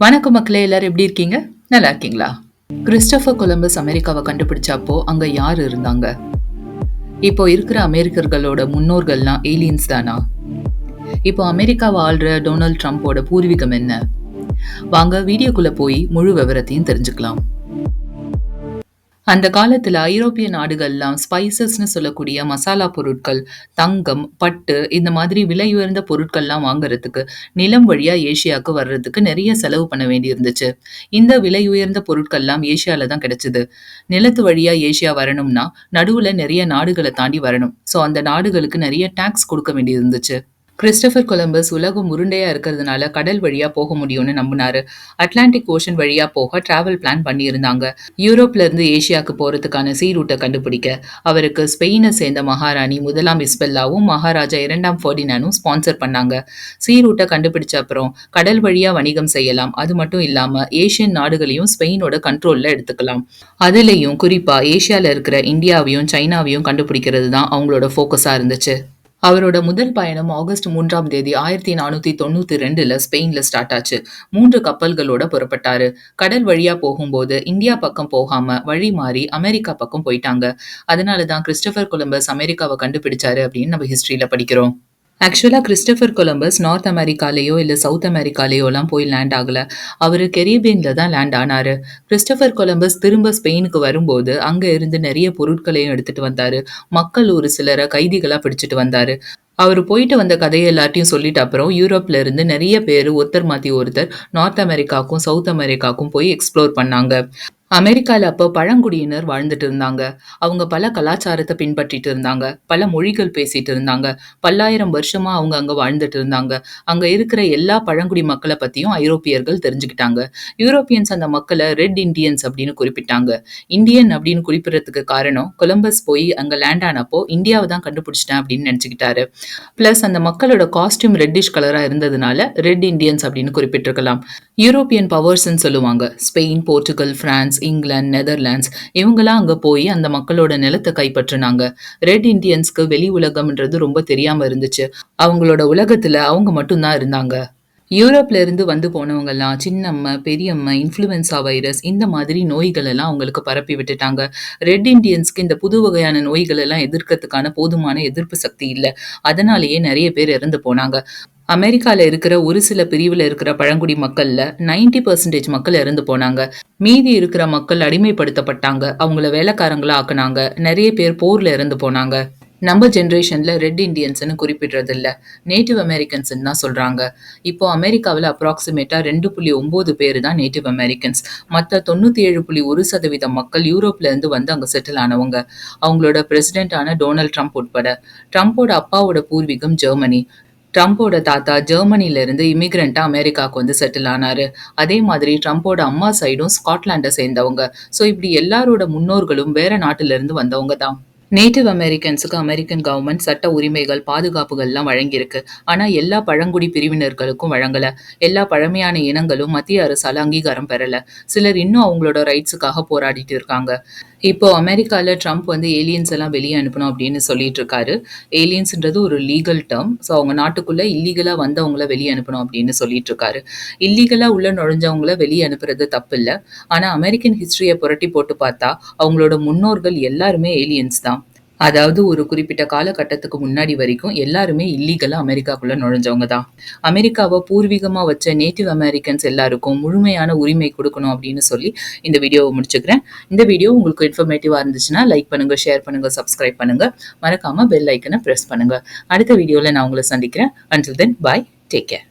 வணக்கம் மக்களே எல்லாரும் எப்படி இருக்கீங்க? நல்லா இருக்கீங்களா? கிறிஸ்டபர் கொலம்பஸ் அமெரிக்காவை கண்டுபிடிச்சப்போ அங்க யார் இருந்தாங்க? இப்போ இருக்கிற அமெரிக்கர்களோட முன்னோர்கள்லாம் ஏலியன்ஸ் தானா? இப்போ அமெரிக்காவை ஆள்ற டொனால்ட் ட்ரம்ப்போட பூர்வீகம் என்ன? வாங்க வீடியோக்குள்ள போய் முழு விவரத்தையும் தெரிஞ்சுக்கலாம். அந்த காலத்தில் ஐரோப்பிய நாடுகள்லாம் ஸ்பைசஸ்னு சொல்லக்கூடிய மசாலா பொருட்கள் தங்கம் பட்டு இந்த மாதிரி விலை உயர்ந்த பொருட்கள்லாம் வாங்குறதுக்கு நிலம் வழியா ஏசியாவுக்கு வர்றதுக்கு நிறைய செலவு பண்ண வேண்டி இருந்துச்சு இந்த விலை உயர்ந்த பொருட்கள்லாம் ஏஷியாவில் தான் கிடைச்சிது. நிலத்து வழியா ஏசியா வரணும்னா நடுவில் நிறைய நாடுகளை தாண்டி வரணும். ஸோ அந்த நாடுகளுக்கு நிறைய டேக்ஸ் கொடுக்க வேண்டி இருந்துச்சு கிறிஸ்டபர் கொலம்பஸ் உலகம் உருண்டையா இருக்கிறதுனால கடல் வழியா போக முடியும்னு நம்பினாரு. அட்லாண்டிக் ஓஷன் வழியா போக டிராவல் பிளான் பண்ணியிருந்தாங்க. யூரோப்ல இருந்து ஏசியாவுக்கு போறதுக்கான சீ ரூட்டை கண்டுபிடிக்க. அவருக்கு ஸ்பெயினை சேர்ந்த மகாராணி முதலாம் இஸ்பெல்லாவும் மகாராஜா இரண்டாம் ஃபர்டினானும் ஸ்பான்சர் பண்ணாங்க. சீ ரூட்டை கண்டுபிடிச்ச அப்புறம் கடல் வழியா வணிகம் செய்யலாம். அது மட்டும் இல்லாம ஏசியன் நாடுகளையும் ஸ்பெயினோட கண்ட்ரோல்ல எடுத்துக்கலாம். அதுலேயும் குறிப்பா ஏசியால இருக்கிற இந்தியாவையும் சைனாவையும் கண்டுபிடிக்கிறது தான் அவங்களோட ஃபோக்கஸா இருந்துச்சு. அவரோட முதல் பயணம் ஆகஸ்ட் மூன்றாம் தேதி ஆயிரத்தி நானூத்தி தொண்ணூத்தி ரெண்டுல ஸ்பெயின்ல ஸ்டார்ட் ஆச்சு. மூன்று கப்பல்களோட புறப்பட்டாரு. கடல் வழியா போகும்போது இந்தியா பக்கம் போகாம வழி மாறி அமெரிக்கா பக்கம் போயிட்டாங்க. அதனாலதான் கிறிஸ்டபர் கொலம்பஸ் அமெரிக்காவை கண்டுபிடிச்சாரு அப்படின்னு நம்ம ஹிஸ்டரியில படிக்கிறோம். ஆக்சுவலாக கிறிஸ்டபர் கொலம்பஸ் நார்த் அமெரிக்காலேயோ இல்லை சவுத் அமெரிக்காலேயோலாம் போய் லேண்ட் ஆகலை. அவர் கெரியபியனில் தான் லேண்ட் ஆனார். கிறிஸ்டபர் கொலம்பஸ் திரும்ப ஸ்பெயினுக்கு வரும்போது அங்கே இருந்து நிறைய பொருட்களையும் எடுத்துகிட்டு வந்தார். மக்கள் ஒரு சிலரை கைதிகளாக பிடிச்சிட்டு வந்தார். அவர் போயிட்டு வந்த கதையை எல்லாத்தையும் சொல்லிட்டு அப்புறம் யூரோப்ல இருந்து நிறைய பேர் ஒருத்தர் மாத்தி ஒருத்தர் நார்த் அமெரிக்காக்கும் சவுத் அமெரிக்காக்கும் போய் எக்ஸ்ப்ளோர் பண்ணாங்க. அமெரிக்கால அப்போ பழங்குடியினர் வாழ்ந்துட்டு இருந்தாங்க. அவங்க பல கலாச்சாரத்தை பின்பற்றிட்டு இருந்தாங்க. பல மொழிகள் பேசிட்டு இருந்தாங்க. பல்லாயிரம் வருஷமா அவங்க அங்க வாழ்ந்துட்டு இருந்தாங்க. அங்க இருக்கிற எல்லா பழங்குடி மக்களை பத்தியும் ஐரோப்பியர்கள் தெரிஞ்சுக்கிட்டாங்க. யூரோப்பியன்ஸ் அந்த மக்களை ரெட் இண்டியன்ஸ் அப்படின்னு குறிப்பிட்டாங்க. இந்தியன் அப்படின்னு குறிப்பிடறதுக்கு காரணம் கொலம்பஸ் போய் அங்க லேண்ட் ஆனப்போ இந்தியாவை தான் கண்டுபிடிச்சிட்டேன் அப்படின்னு நினச்சிக்கிட்டாரு. பிளஸ் அந்த மக்களோட காஸ்டியூம் ரெட்டிஷ் கலரா இருந்ததுனால ரெட் இண்டியன்ஸ் அப்படின்னு குறிப்பிட்டிருக்கலாம். யூரோப்பியன் பவர்ஸ்ன்னு சொல்லுவாங்க. Spain Portugal France England Netherlands இவங்கெல்லாம் அங்கே போய் அந்த மக்களோட நிலத்தை கைப்பற்றினாங்க. ரெட் இண்டியன்ஸ்க்கு வெளி உலகம்ன்றது ரொம்ப தெரியாம இருந்துச்சு. அவங்களோட உலகத்துல அவங்க மட்டும்தான் இருந்தாங்க. யூரோப்ல இருந்து வந்து போனவங்கெல்லாம் சின்னம்ம பெரியம்மை இன்ஃப்ளூயன்சா வைரஸ் இந்த மாதிரி நோய்கள் எல்லாம் அவங்களுக்கு பரப்பி விட்டுட்டாங்க. ரெட் இண்டியன்ஸ்க்கு இந்த புது வகையான நோய்கள் எல்லாம் எதிர்க்கிறதுக்கான போதுமான எதிர்ப்பு சக்தி இல்லை. அதனாலேயே நிறைய பேர் இறந்து போனாங்க. அமெரிக்கால இருக்கிற ஒரு சில பிரிவுல இருக்கிற பழங்குடி மக்கள்ல நைன்டி பர்சன்டேஜ் மக்கள் இறந்து போனாங்க. மீதி இருக்கிற மக்கள் அடிமைப்படுத்தப்பட்டாங்க. அவங்கள வேலைக்காரங்களா ஆக்குனாங்க. நிறைய பேர் போர்ல இறந்து போனாங்க. நம்ம ஜென்ரேஷன்ல ரெட் இண்டியன்ஸ்னு குறிப்பிடுறது இல்லை நேட்டிவ் அமெரிக்கன்ஸ்ன்னு தான் சொல்றாங்க. இப்போ அமெரிக்காவில் அப்ராக்சிமேட்டா ரெண்டு புள்ளி ஒம்பது பேர் தான் நேட்டிவ் அமெரிக்கன்ஸ் மற்ற தொண்ணூத்தி ஏழு புள்ளி ஒரு சதவீதம் மக்கள் யூரோப்ல இருந்து வந்து அங்கே செட்டில் ஆனவங்க. அவங்களோட பிரசிடென்டான டொனால்ட் ட்ரம்ப் உட்பட. ட்ரம்ப்போட அப்பாவோட பூர்வீகம் ஜெர்மனி. ட்ரம்ப்போட தாத்தா ஜெர்மனிலேருந்து இமிக்ரெண்ட்டாக அமெரிக்காவுக்கு வந்து செட்டில் ஆனாரு. அதே மாதிரி ட்ரம்ப்போட அம்மா சைடும் ஸ்காட்லாண்டை சேர்ந்தவங்க. ஸோ இப்படி எல்லாரோட முன்னோர்களும் வேற நாட்டில இருந்து வந்தவங்க தான். நேட்டிவ் அமெரிக்கன்ஸுக்கு அமெரிக்கன் கவர்மெண்ட் சட்ட உரிமைகள் பாதுகாப்புகள்லாம் வழங்கியிருக்கு. ஆனால் எல்லா பழங்குடி பிரிவினர்களுக்கும் வழங்கலை. எல்லா பழமையான இனங்களும் மத்திய அரசால் அங்கீகாரம் பெறலை. சிலர் இன்னும் அவங்களோட ரைட்ஸுக்காக போராடிட்டு இருக்காங்க. இப்போ அமெரிக்காவில் ட்ரம்ப் வந்து ஏலியன்ஸ் எல்லாம் வெளியே அனுப்பணும் அப்படின்னு சொல்லிட்டு இருக்காரு. ஏலியன்ஸ்ன்றது ஒரு லீகல் டேர்ம் ஸோ அவங்க நாட்டுக்குள்ள இல்லீகலாக வந்தவங்கள வெளியே அனுப்பணும் அப்படின்னு சொல்லிட்டு இருக்காரு. இல்லீகலாக உள்ள நுழைஞ்சவங்கள வெளியே அனுப்புறது தப்பு இல்லை ஆனால் அமெரிக்கன் ஹிஸ்ட்ரியை புரட்டி போட்டு பார்த்தா அவங்களோட முன்னோர்கள் எல்லாருமே ஏலியன்ஸ் தான். அதாவது ஒரு குறிப்பிட்ட காலகட்டத்துக்கு முன்னாடி வரைக்கும் எல்லாருமே இல்லீகலாக அமெரிக்காக்குள்ள நுழைஞ்சவங்க தான். அமெரிக்காவை பூர்வீகமா வச்ச நேட்டிவ் அமெரிக்கன்ஸ் எல்லாருக்கும் முழுமையான உரிமை கொடுக்கணும் அப்படின்னு சொல்லி இந்த வீடியோவை முடிச்சுக்கிறேன். இந்த வீடியோ உங்களுக்கு இன்ஃபர்மேட்டிவாக இருந்துச்சுன்னா லைக் பண்ணுங்க ஷேர் பண்ணுங்க சப்ஸ்கிரைப் பண்ணுங்க. மறக்காமல் பெல் ஐக்கனை ப்ரெஸ் பண்ணுங்க. அடுத்த வீடியோவில் நான் உங்களை சந்திக்கிறேன். Until then bye take care